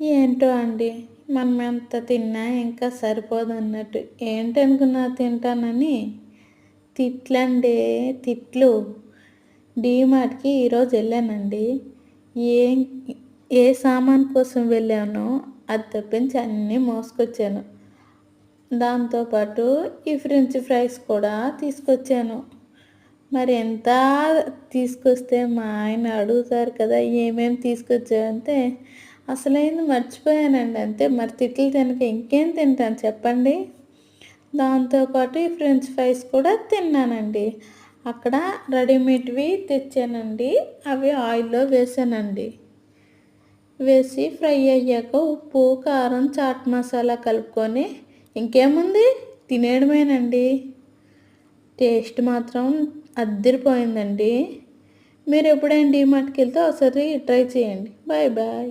ఏంటో అండి మనం ఎంత తిన్నా ఇంకా సరిపోదు అన్నట్టు. ఏంటనుకున్నా తింటానని? తిట్లండి తిట్లు. డీమార్ట్కి ఈరోజు వెళ్ళానండి. ఏ ఏ సామాన్ కోసం వెళ్ళానో అది తప్పించి అన్నీ మోసుకొచ్చాను. దాంతోపాటు ఈ ఫ్రెంచ్ ఫ్రైస్ కూడా తీసుకొచ్చాను. మరి ఎంత తీసుకొస్తే మా ఆయన అడుగుతారు కదా ఏమేమి తీసుకొచ్చావంటే అసలైంది మర్చిపోయానండి. అంతే మరి తిట్లు తినక ఇంకేం తింటాను చెప్పండి? దాంతోపాటు ఈ ఫ్రెంచ్ ఫ్రైస్ కూడా తిన్నానండి. అక్కడ రెడీమేడ్వి తెచ్చానండి. అవి ఆయిల్లో వేసానండి. వేసి ఫ్రై అయ్యాక ఉప్పు కారం చాట్ మసాలా కలుపుకొని ఇంకేముంది? తినేయడమేనండి. టేస్ట్ మాత్రం అద్దరిపోయిందండి. మీరు ఎప్పుడైనా డీమార్ట్కి వెళ్తే ఒకసారి ట్రై చేయండి. Bye bye.